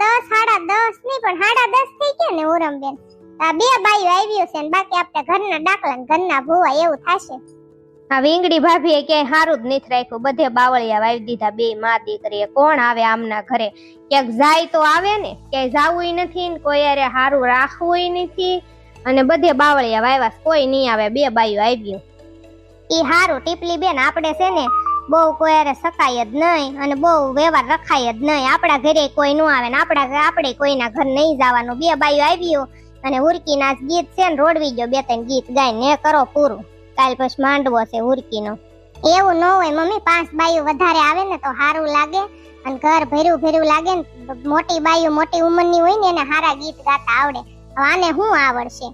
દસ સાડા દસ નહીં પણ સાડા દસ થઈ ગયા ને ઉરમબેન. આ બે બાયું આવ્યું છે ને બાકી આપણે ઘરના ડાકલા ને ઘરના ભૂવા એવું થશે. આ વીંગડી ભાભીએ ક્યાંય સારું જ નથી રાખ્યું. બધે બાવળિયા વાવી દીધા બે માં દીકરીએ. કોણ આવે આમના ઘરે? ક્યાંક જાય તો આવે ને ક્યાંય જાવું નથી ને કોઈ અરે સારું રાખવું નથી. અને બધે બાવળિયા વાવ્યા કોઈ નહીં આવે. બે બાઈઓ આવ્યું. ઈ હારું ટીપલી બેન આપણે છે ને બહુ કોઈ અરે સકાય જ નહીં અને બહુ વ્યવહાર રખાય જ નહીં. આપણા ઘરે કોઈ નું આવે ને આપણા આપણે કોઈના ઘર નહીં જવાનું. બે બાયું આવ્યો અને હુરકીના ગીત છે ને રોડવી ગયો, બે ત્રણ ગીત ગાય ને કરો પૂરું. કાલ પછી માંડવો છે હુરકીનો. એવું ન હોય મમ્મી, પાંચ બાયો વધારે આવે ને તો સારું લાગે અને ઘર ભેરું ભેરું લાગે ને મોટી બાયો મોટી ઉંમરની હોય ને એને સારા ગીત ગાતા આવડે. આને શું આવડશે?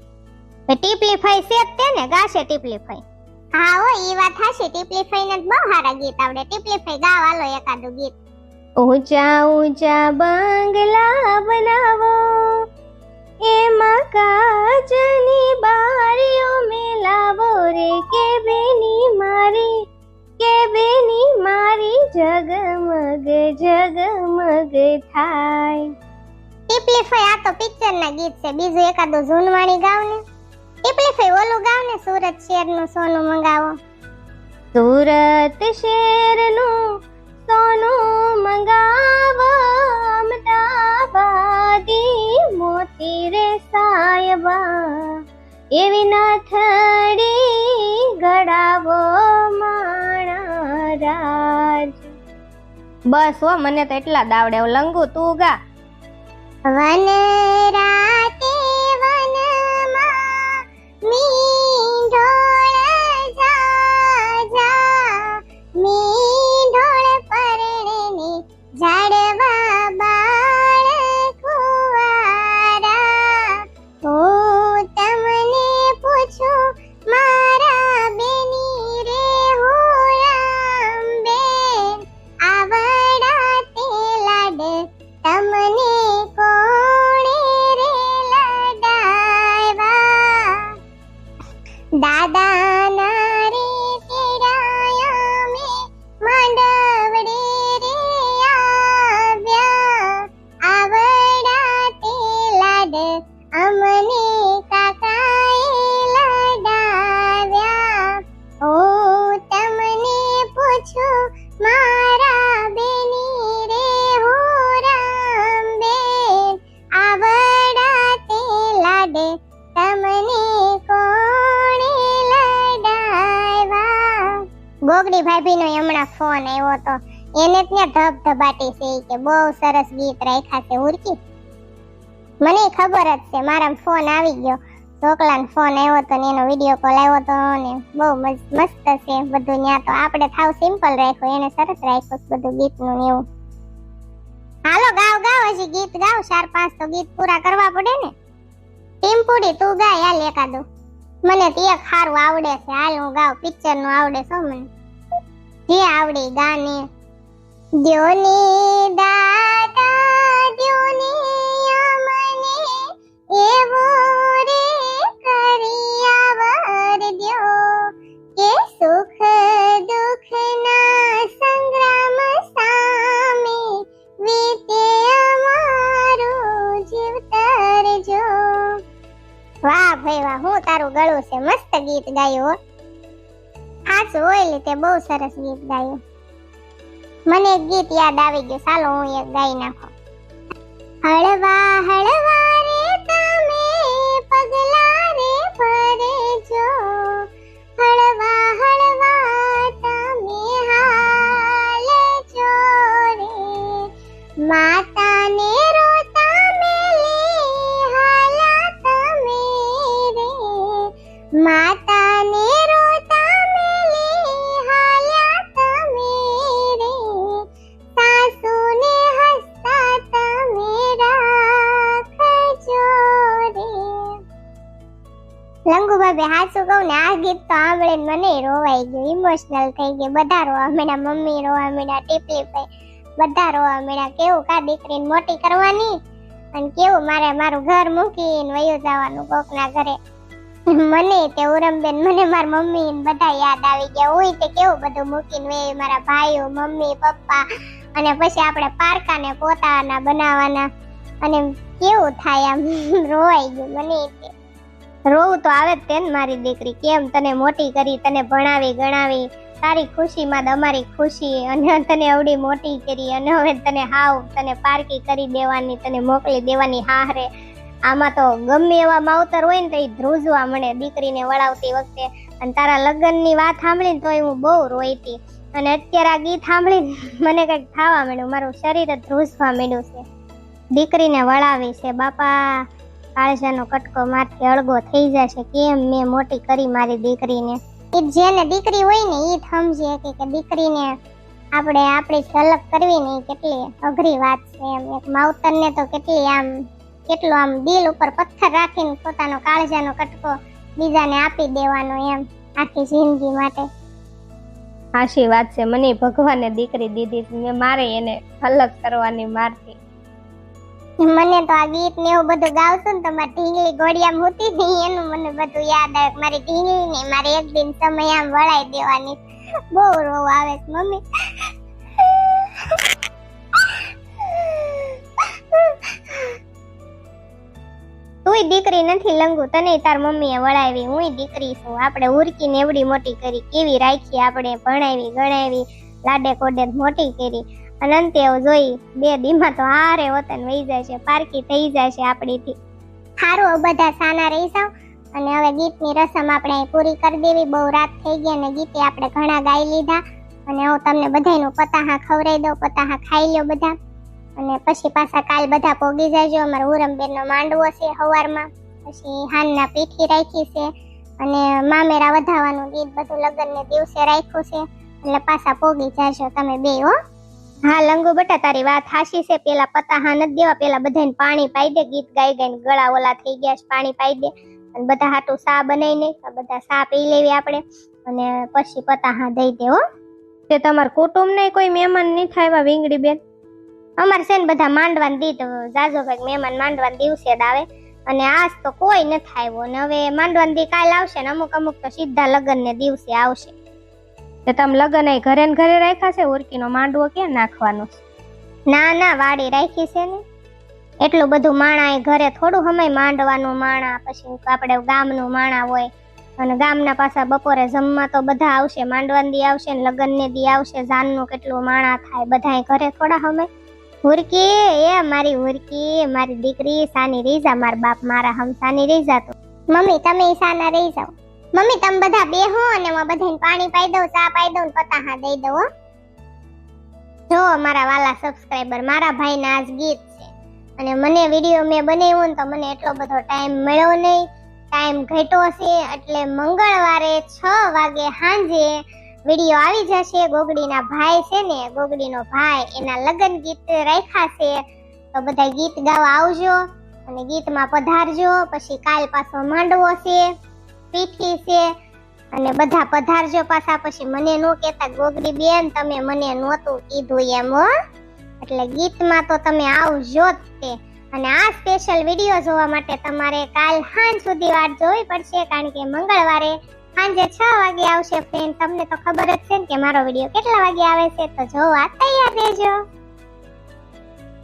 ટીપલી ફઈ છે જ તે ને, ગાશે ટીપલી ફઈ. હા હો ઈ વાત હાશી ટીપલી ને બહુ સારા ગીત આવડે. ટીપલી ગાવા લો એકાદું ગીત. ઊંચા ઊંચા બંગલા બનાવો. એમાં કાચની બારીઓ મેલાવો રે. કે બેની મારી કે બેની મારી જગમગ જગમગ થાય. ટીપલીફાઈ આ તો પિક્ચર ના ગીત છે. બીજું એકાદું જૂનવાણી ગાવ ને ટીપલીફાઈ ઓલું ગાવ ને શહેરનું સોનું મંગાવો. સુરત શેરનું સોનું મંગાવો. અમદાવાદી મોતી રે સાયબા. એવી નાથડી ગળાવો માણા રાજ. બસ હો મને તો એટલા દાવડે લંગુ તું ગા. વન ગોગડી ભાભીનો હમણાં ફોન આવ્યો તો એને ત્યાં ધબ ધબાટી છે કે બહુ સરસ ગીત રાખ્યા છે, ઉર્કી. મને ખબર જ છે મારા ફોન આવી ગયો. ઢોકલાનો ફોન આવ્યો તો એનો વીડિયો કોલ આવ્યો તો ને બહુ મસ્ત છે બધું ત્યાં તો. આપણે થાવ સિમ્પલ રાખ્યું, એને સરસ રાખ્યું બધું ગીતનું એવું. હાલો, ગાવ ગાવ હજી ગીત ગાવ, ચાર, પાંચ તો ગીત પૂરા કરવા પડે ને. ટીમ્પુડી તું ગાય, હાલ એકાદું. મને તે ખારું આવડે છે, હાલ હું ગાવ પિક્ચરનું આવડે છો મને. જે આવડે ગાને. દ્યોની દાદા, દ્યોની અમને એવો રે કરિયાવર દ્યો. કે સુખ દુઃખ ના સંગ્રામ સામે વીતે અમારું જીવ તરજો વાહ ભાઈ વાહ, હું તારું ગળું છે, મસ્ત ગીત ગાયું સાચું હોય લીધે બહુ સરસ ગીત ગાયું. મને એક ગીત યાદ આવી ગયું. ચાલો હું એક ગાઈ નાખો. હળવા હળવા રે તમે પગલા રોવાઈ ગયું ઇમોશનલ થઈ ગયું. બધા રોવા માંડ્યા, મમ્મી રોવા માંડ્યા ટીપલી ભાઈ બધા રોવા માંડ્યા. કેવું કા દીકરીને મોટી કરવાની? અને કેવું મારે મારું ઘર મૂકીને વયું જવાનું કોકના ઘરે? મને તે ઉરમબેન, મને મારા મમ્મી બધા યાદ આવી ગયા. હોય તે કેવું બધું મૂકીને વે મારા ભાઈઓ, મમ્મી, પપ્પા. અને પછી આપણે પારકા ને પોતાના બનાવવાના. અને કેવું થાય આમ, રોવાઈ ગયું મને. રોવું તો આવે જ તેને મારી દીકરી. કેમ તને મોટી કરી, તને ભણાવી, ગણાવી. તારી ખુશીમાં અમારી ખુશી. અને તને અવડી મોટી કરી. અને હવે તને હાવ તને પારકી કરી દેવાની, તને મોકલી દેવાની હારે. આમાં તો ગમે એવા માવતર હોય ને તો એ ધ્રુજવા મળે દીકરીને વળાવતી વખતે. અને તારા લગ્નની વાત સાંભળીને તોય હું બહુ રોઈતી. અને અત્યારે આ ગીત સાંભળીને મને કંઈક થવા માંડ્યું. મારું શરીર ધ્રુજવા માંડ્યું છે. દીકરીને વળાવી છે, બાપા. કાળજાનો કટકો માથે અળગો થઈ જશે. કેમ મેં મોટી કરી મારી દીકરીને? એ જેને દીકરી હોય ને એ સમજે કે કે દીકરીને આપણે આપણી ઝલક કરવી ને કેટલી અઘરી વાત છે એમ. એક માવતરને તો કેટલી આમ, કેટલો આમ દિલ ઉપર પથ્થર રાખીને પોતાનો કાળજાનો કટકો બીજાને આપી દેવાનો એમ આખી જિંદગી માટે. સાચી વાત છે. મને ભગવાને દીકરી દીધી મેં મારે એને અલગ કરવાની મારથી. મને તો આ ગીત ને એવું બધું ગાવશો ને તો મારી ઢીંગલી ઘોડિયામાં હોતી ને એનું મને બધું યાદ આવે. મારી ઢીંગલી ને મારે એક દિન સમય આમ વળાઈ દેવાની. બહુ રોવ આવે મમ્મી. તુંય દીકરી નથી લંગુ, તને તાર મમ્મીએ વળાવી. હુંય દીકરી છું. આપણે ઉરકીને એવડી મોટી કરી, કેવી રાખી આપણે, ભણાવી, ગણાવી લાડે કોડે મોટી કરી. અને એવું જોઈ બે દીમાં તો હારે વતન વહી જાય છે પારકી થઈ જાય છે આપણીથી સારું બધા સાના રહી જાવ અને હવે ગીતની રસમ આપણે પૂરી કરી દેવી. બહુ રાત થઈ ગઈ અને ગીતે આપણે ઘણા ગાઈ લીધા. અને હું તમને બધાનું પતાહા ખવડાવી દઉં, પતાહા ખાઈ લ્યો બધા. અને પછી પાછા કાલ બધા પોગી જાજો. અમારા ઉરમબેનનો માંડવો છે સવારમાં પછી હાનના પીઠી રાખી છે. અને મામેરા વધાવવાનું ગીત બધું લગ્નને દિવસે રાખ્યું છે. એટલે પાછા પોગી જાજો તમે બે, હો. હા લંગુ બટા તારી વાત હાશી છે. પેલા પતા હા નથી દેવા પેલા બધાને પાણી પાઈ દે ગીત ગાઈ ગાઈને ગળા ઓલા થઈ ગયા છે પાણી પાઈ દે. અને બધા હાટું સા બનાવીને બધા સા પી લેવી આપણે. અને પછી પતા હા દઈ દે હો. તે તમારા કુટુંબ ને કોઈ મહેમાન નહીં થાય વીંગડી બેન? અમારે છે ને બધા માંડવાન દીધ જાજો ભાઈ મહેમાન માંડવાન દિવસે જ આવે. અને આજ તો કોઈ નથી આવ્યો ને હવે માંડવાન દી કાલ આવશે ને અમુક અમુક તો સીધા લગ્ન ને દિવસે આવશે. તે તમે લગન એ ઘરે ને ઘરે રાખ્યા છે? ઉરકીનો માંડવો ક્યાં નાખવાનો? ના ના, વાડી રાખી છે ને. એટલું બધું માણા એ ઘરે થોડું સમય માંડવાનું માણા, પછી આપણે ગામનું માણા હોય, અને ગામના પાછા બપોરે જમવા તો બધા આવશે, માંડવાન દી આવશે ને લગ્નને દી આવશે, જાનનું કેટલું માણા થાય બધા ઘરે થોડા સમય. હુરકી એ મારી હુરકી મારી દીકરી, સાની રહી જા મારા બાપ, મારા હમ સાની રહી જા તો. મમ્મી, તમે સાના રહી જાઓ. મમ્મી, તમે બધા બેહો અને હું બધાને પાણી પાઈ દઉં, ચા પાઈ દઉં પતા પતાહા દઈ દઉં, હો. જો મારા વાલા સબસ્ક્રાઇબર મારા ભાઈના આજ ગીત છે. અને મને વીડિયો મેં બનાવ્યો ને તો મને એટલો બધો ટાઈમ મળ્યો નહીં. ટાઈમ ઘટ્યો છે એટલે મંગળવારે છ વાગે સાંજે વીડિયો આવી જશે. ગોગડીના ભાઈ છે ને, ગોગડીનો ભાઈ, એના લગ્ન ગીત રાખ્યા છે. તો બધા ગીત ગાવા આવજો અને ગીતમાં પધારજો. પછી કાલ પાછો માંડવો છે. પીઠી છે અને બધા પધારજો પાછા. પછી મને નો કહેતા, ગોગરી બેન, તમે મને નહોતું કીધું એમ હો. એટલે ગીતમાં તો તમે આવજો જ તે. અને આ સ્પેશિયલ વીડિયો જોવા માટે તમારે કાલ સાંજ સુધી વાટ જોવી પડશે, કારણ કે મંગળવારે સાંજે છ વાગે આવશે ફ્રેન્ડ તમને તો ખબર જ છે ને કે મારો વીડિયો કેટલા વાગે આવે છે? તો જોવા તૈયાર રહેજો.